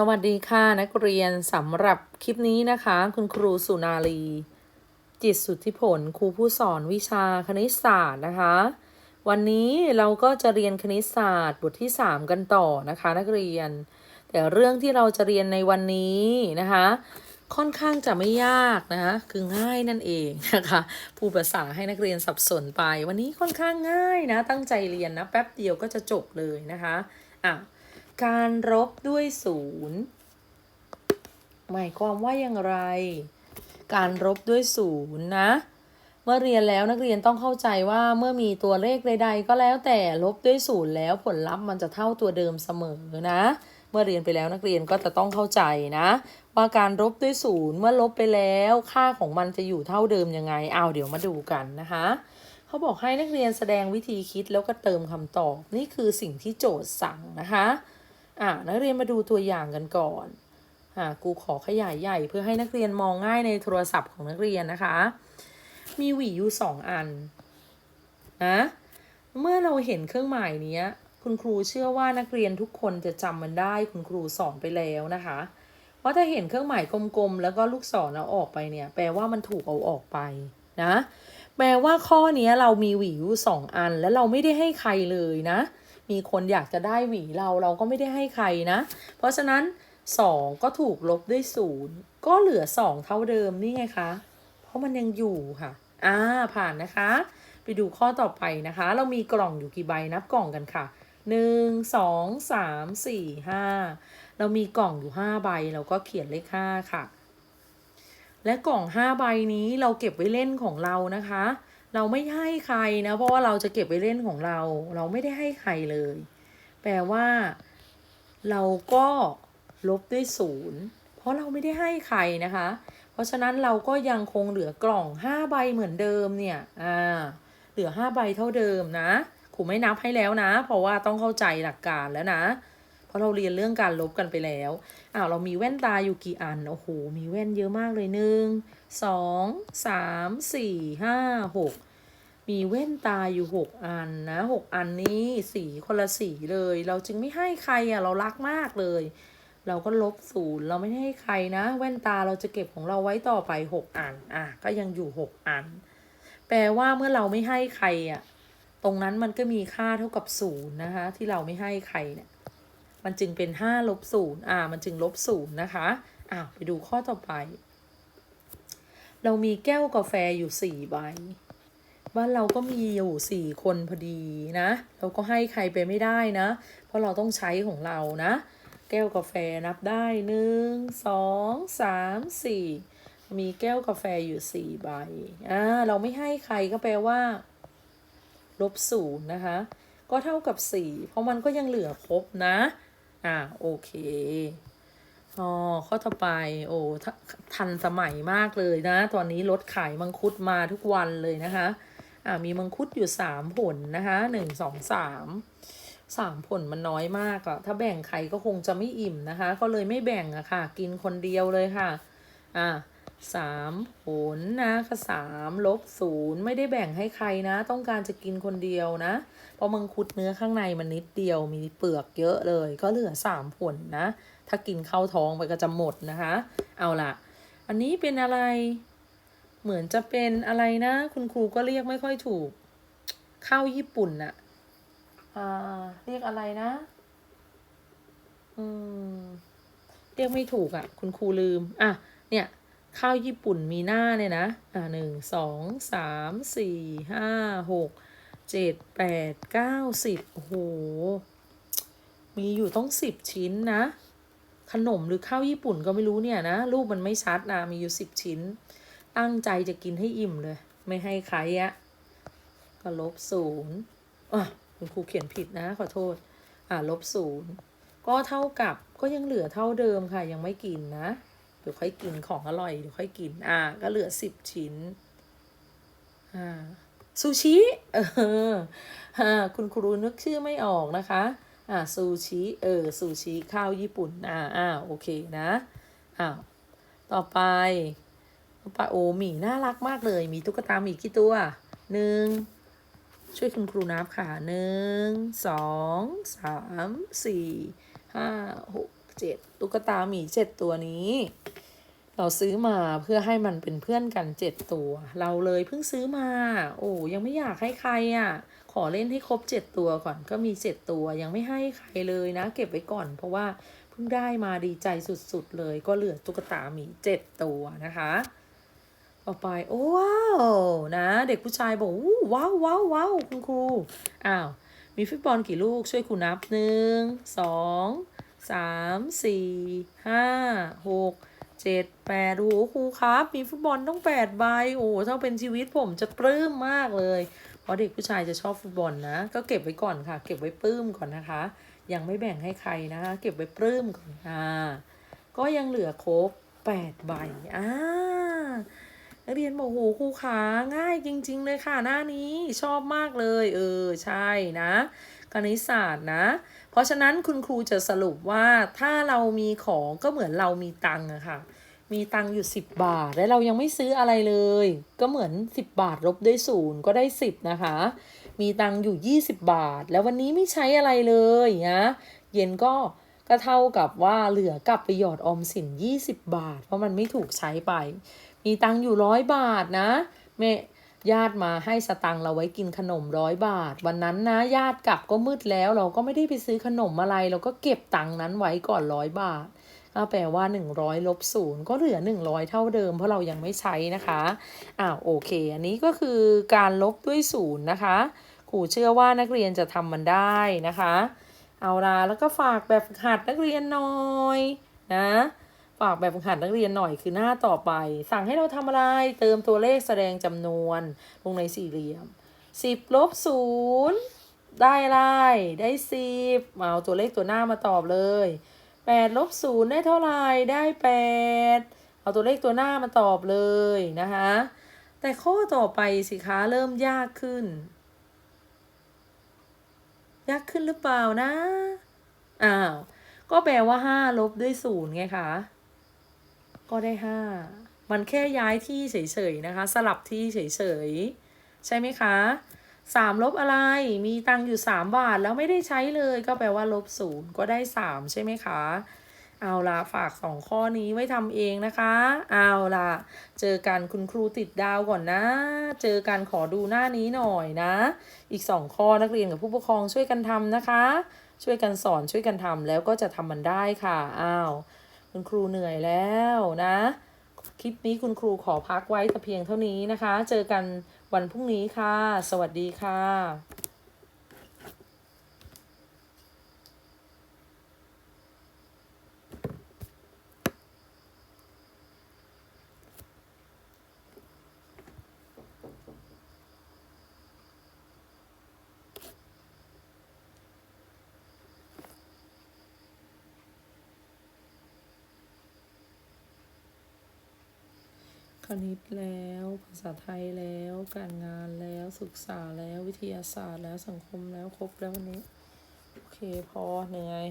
สวัสดีค่ะนักเรียนสำหรับคลิปนี้นะคะ คุณครูสุนารี จิตสุทธิผลครูผู้สอนวิชาคณิตศาสตร์นะคะ วันนี้เราก็จะเรียนคณิตศาสตร์ บทที่ 3 กันต่อนะคะ นักเรียน แต่เรื่องที่เราจะเรียนในวันนี้นะคะ ค่อนข้างจะไม่ยากนะคะคือง่ายนั่นเองนะคะผู้ภาษาให้นักเรียนสับสนไป วันนี้ค่อนข้างง่ายนะตั้งใจเรียนนะแป๊บเดียวก็จะจบเลยนะคะอะ การรบด้วยศูนย์หมายความว่าอย่างไร การรบด้วยศูนย์นะ เมื่อเรียนแล้วนักเรียนต้องเข้าใจว่าเมื่อมีตัวเลขใด ๆ ก็แล้วแต่ลบด้วยศูนย์แล้วผลลัพธ์มันจะเท่าตัวเดิมเสมอนะ เมื่อเรียนไปแล้วนักเรียนก็จะต้องเข้าใจนะ ว่าการลบด้วยศูนย์เมื่อลบไปแล้วค่าของมันจะอยู่เท่าเดิมยังไงเอาเดี๋ยวมาดูกันนะคะเขาบอกให้นักเรียนแสดงวิธีคิดแล้วก็เติมคำตอบ นี่คือสิ่งที่โจทย์สั่งนะคะ อะนักเรียนมาดูตัวอย่างกันก่อนอะกูขอขยายใหญ่เพื่อให้นักเรียนมองง่ายในโทรศัพท์ของนักเรียนนะคะ มีหวีอยู่สองอันนะเมื่อเราเห็นเครื่องหมายนี้คุณครูเชื่อว่านักเรียนทุกคนจะจำมันได้คุณครูสอนไปแล้วนะคะว่าถ้าเห็นเครื่องหมายกลมๆแล้วก็ลูกศรเอาออกไปเนี่ย แปลว่ามันถูกเอาออกไปนะแปลว่าข้อนี้เรามีหวีอยู่สองอัน แล้วเราไม่ได้ให้ใครเลยนะ มีคนอยากจะได้หวีเราเราก็ไม่ได้ให้ใครนะ เพราะฉะนั้น 2 ก็ถูกลบด้วยศูนย์ก็เหลือ 2 เท่าเดิมนี่ไงคะ เพราะมันยังอยู่ค่ะ อ่า ผ่านนะคะ ไปดูข้อต่อไปนะคะ เรามีกล่องอยู่กี่ใบนับกล่องกันค่ะ 1 2 3 4 5 เรามีกล่องอยู่ 5 ใบเราก็เขียนเลข 5 ค่ะ และกล่อง 5 ใบนี้เราเก็บไว้เล่นของเรานะคะ เราไม่ให้ใครนะ เพราะว่าเราจะเก็บไว้เล่นของเรา เราไม่ได้ให้ใครเลย แปลว่า เราก็ลบด้วยศูนย์เพราะเราไม่ได้ให้ใครนะคะ เพราะฉะนั้นเราก็ยังคงเหลือกล่อง5ใบเหมือนเดิมเนี่ย อ่า เหลือ5ใบเท่าเดิมนะครูไม่นับให้แล้วนะ เพราะว่าต้องเข้าใจหลักการแล้วนะ เพราะเราเรียนเรื่องการลบกันไปแล้วอ้าวเรามีแว่นตาอยู่กี่อัน โอ้โห มีแว่นเยอะมากเลยหนึ่งสองสามสี่ห้าหกมีแว่นตาอยู่หกอันนะหกอันนี้สีคนละสีเลย เราจึงไม่ให้ใครอะเรารักมากเลย เราก็ลบศูนย์เราไม่ให้ใครนะ แว่นตาเราจะเก็บของเราไว้ต่อไปหกอันอะก็ยังอยู่หกอัน แปลว่าเมื่อเราไม่ให้ใครอะตรงนั้นมันก็มีค่าเท่ากับศูนย์นะคะที่เราไม่ให้ใครเนี่ย มันจึงเป็นห้าลบศูนย์อ่า มันจึงลบศูนย์นะคะอ่าไปดูข้อต่อไป เรามีแก้วกาแฟอยู่สี่ใบบ้านเราก็มีอยู่สี่คนพอดีนะ เราก็ให้ใครไปไม่ได้นะ เพราะเราต้องใช้ของเรานะ แก้วกาแฟนับได้หนึ่งสองสามสี่มีแก้วกาแฟอยู่สี่ใบอ่าเราไม่ให้ใครก็แปลว่าลบศูนย์นะคะ ก็เท่ากับสี่เพราะมันก็ยังเหลือครบนะ อ่าโอเคอ๋อข้อต่อไป โอ้ทันสมัยมากเลยนะ ตอนนี้รถขายมังคุดมาทุกวันเลยนะคะ อ่ามีมังคุดอยู่สามผลนะคะหนึ่งสองสามสามผลมันน้อยมากอะถ้าแบ่งใครก็คงจะไม่อิ่มนะคะ ก็เลยไม่แบ่งอะค่ะ กินคนเดียวเลยค่ะ อ่า สามผลนะก็สามลบศูนย์ไม่ได้แบ่งให้ใครนะ ต้องการจะกินคนเดียวนะ เพราะมังคุดเนื้อข้างในมันนิดเดียวมีเปลือกเยอะเลย ก็เหลือสามผลนะ ถ้ากินเข้าท้องไปก็จะหมดนะคะ เอาล่ะ อันนี้เป็นอะไร เหมือนจะเป็นอะไรนะ คุณครูก็เรียกไม่ค่อยถูก ข้าวญี่ปุ่นนะอ่า เรียกอะไรนะ อืม เรียกไม่ถูกอะ่ะ คุณครูลืม อะ เนี่ย ข้าวญี่ปุ่นมีหน้าเนี่ยนะ อ่าหนึ่งสองสามสี่ห้าหกเจ็ดแปดเก้าสิบโอ้โห มีอยู่ต้องสิบชิ้นนะ ขนมหรือข้าวญี่ปุ่นก็ไม่รู้เนี่ยนะ รูปมันไม่ชัดนะ มีอยู่สิบชิ้น ตั้งใจจะกินให้อิ่มเลย ไม่ให้ใครอะก็ลบศูนย์อะคุณครูเขียนผิดนะ ขอโทษ อ่าลบศูนย์ก็เท่ากับก็ยังเหลือเท่าเดิมค่ะ ยังไม่กินนะ ดี๋ยวค่อยกินของอร่อยเดี๋ยวค่อยกิน อ่า ก็เหลือสิบชิ้น อ่าซูชิ เอออ่าคุณครูนึกชื่อไม่ออกนะคะ อ่าซูชิ เออซูชิข้าวญี่ปุ่น อ่าอ่าโอเคนะอ้าวต่อไปปลาโอหมีน่ารักมากเลย มีตุ๊กตาหมีกี่ตัวหนึ่งช่วยคุณครูนับค่ะหนึ่งสองสามสี่ห้าหกเจ็ดตุ๊กตาหมีเจ็ดตัวนี้ เราซื้อมาเพื่อให้มันเป็นเพื่อนกันเจ็ดตัว เราเลยเพิ่งซื้อมา โอ้ยังไม่อยากให้ใครอะ่ะ ขอเล่นให้ครบเจ็ดตัวก่อนก็มีเจ็ดตัวยังไม่ให้ใครเลยนะ เก็บไว้ก่อน เพราะว่าเพิ่งได้มาดีใจสุดๆเลยก็เหลือตุ๊กตาหมีเจ็ดตัวนะคะต่อไปโอ้ว้าวนะ เด็กผู้ชายบอกอู้ว้าวว้าวว้าวคุณครูอ้าวมีฟุตบอลกี่ลูกช่วยครูนับหนึ่งสองสามสี่ห้าหก เจ็ดแปดโอ้โหครูครับ มีฟุตบอลต้องแปดใบโอ้ถ้าเป็นชีวิตผมจะปลื้มมากเลย เพราะเด็กผู้ชายจะชอบฟุตบอลนะ ก็เก็บไว้ก่อนค่ะ เก็บไว้ปลื้มก่อนนะคะ ยังไม่แบ่งให้ใครนะคะ เก็บไว้ปลื้มก่อนอ่าก็ยังเหลือครบแปดใบอ่า นักเรียนบอกโหครูขาง่ายจริง ๆ เลยค่ะหน้านี้ชอบมากเลย เออใช่นะคณิตศาสตร์นะ เพราะฉะนั้นคุณครูจะสรุปว่าถ้าเรามีของก็เหมือนเรามีตังค์อะค่ะ มีตังค์อยู่ 10 บาท แล้วเรายังไม่ซื้ออะไรเลย ก็เหมือน 10 บาทลบด้วยศูนย์ก็ได้ 10 นะคะ มีตังค์อยู่ 20 บาท แล้ววันนี้ไม่ใช้อะไรเลยนะเย็นก็ก็เท่ากับว่าเหลือกลับไปหยอดออมสิน 20 บาท เพราะมันไม่ถูกใช้ไป มีตังค์อยู่ร้อยบาทนะแม่ญาติมาให้สตังค์เราไว้กินขนมร้อยบาท วันนั้นนะญาติกลับก็มืดแล้วเราก็ไม่ได้ไปซื้อขนมอะไร เราก็เก็บตังค์นั้นไว้ก่อนร้อยบาทก็แปลว่า 100ลบศูนย์ก็เหลือ 100 เท่าเดิม เพราะเรายังไม่ใช้นะคะอ้าวโอเค อันนี้ก็คือการลบด้วยศูนย์นะคะครูเชื่อว่านักเรียนจะทำมันได้นะคะ เอาละแล้วก็ฝากแบบหัดนักเรียนหน่อยนะ ฝากแบบฝึกหัดนักเรียนหน่อยคือหน้าต่อไป สั่งให้เราทำอะไร เติมตัวเลขแสดงจำนวน ลงในสี่เหลี่ยมสิบลบศูนย์ได้ไรได้สิบเอาตัวเลขตัวหน้ามาตอบเลยแปดลบศูนย์ได้เท่าไหร่ได้แปดเอาตัวเลขตัวหน้ามาตอบเลยนะคะ แต่ข้อต่อไปสิคะเริ่มยากขึ้น ยากขึ้นหรือเปล่านะ อ้าว ก็แปลว่าห้าลบด้วยศูนย์ไงคะ ก็ได้ห้ามันแค่ย้ายที่เฉยๆนะคะ สลับที่เฉยๆใช่ไหมคะสามลบอะไร มีตังค์อยู่สามบาทแล้วไม่ได้ใช้เลยก็แปลว่าลบศูนย์ก็ได้สามใช่ไหมคะ เอาละฝากสองข้อนี้ไว้ทำเองนะคะ เอาละเจอกันคุณครูติดดาวก่อนนะ เจอกันขอดูหน้านี้หน่อยนะ อีกสองข้อนักเรียนกับผู้ปกครองช่วยกันทำนะคะ ช่วยกันสอนช่วยกันทำแล้วก็จะทำมันได้ค่ะ อ้าว คุณครูเหนื่อยแล้วนะ คลิปนี้คุณครูขอพักไว้แต่เพียงเท่านี้นะคะ เจอกันวันพรุ่งนี้ค่ะ สวัสดีค่ะ คณิตแล้ว ภาษาไทยแล้ว การงานแล้วศึกษาแล้ววิทยาศาสตร์แล้วสังคมแล้วครบแล้ววันนี้ โอเคพอเหนื่อย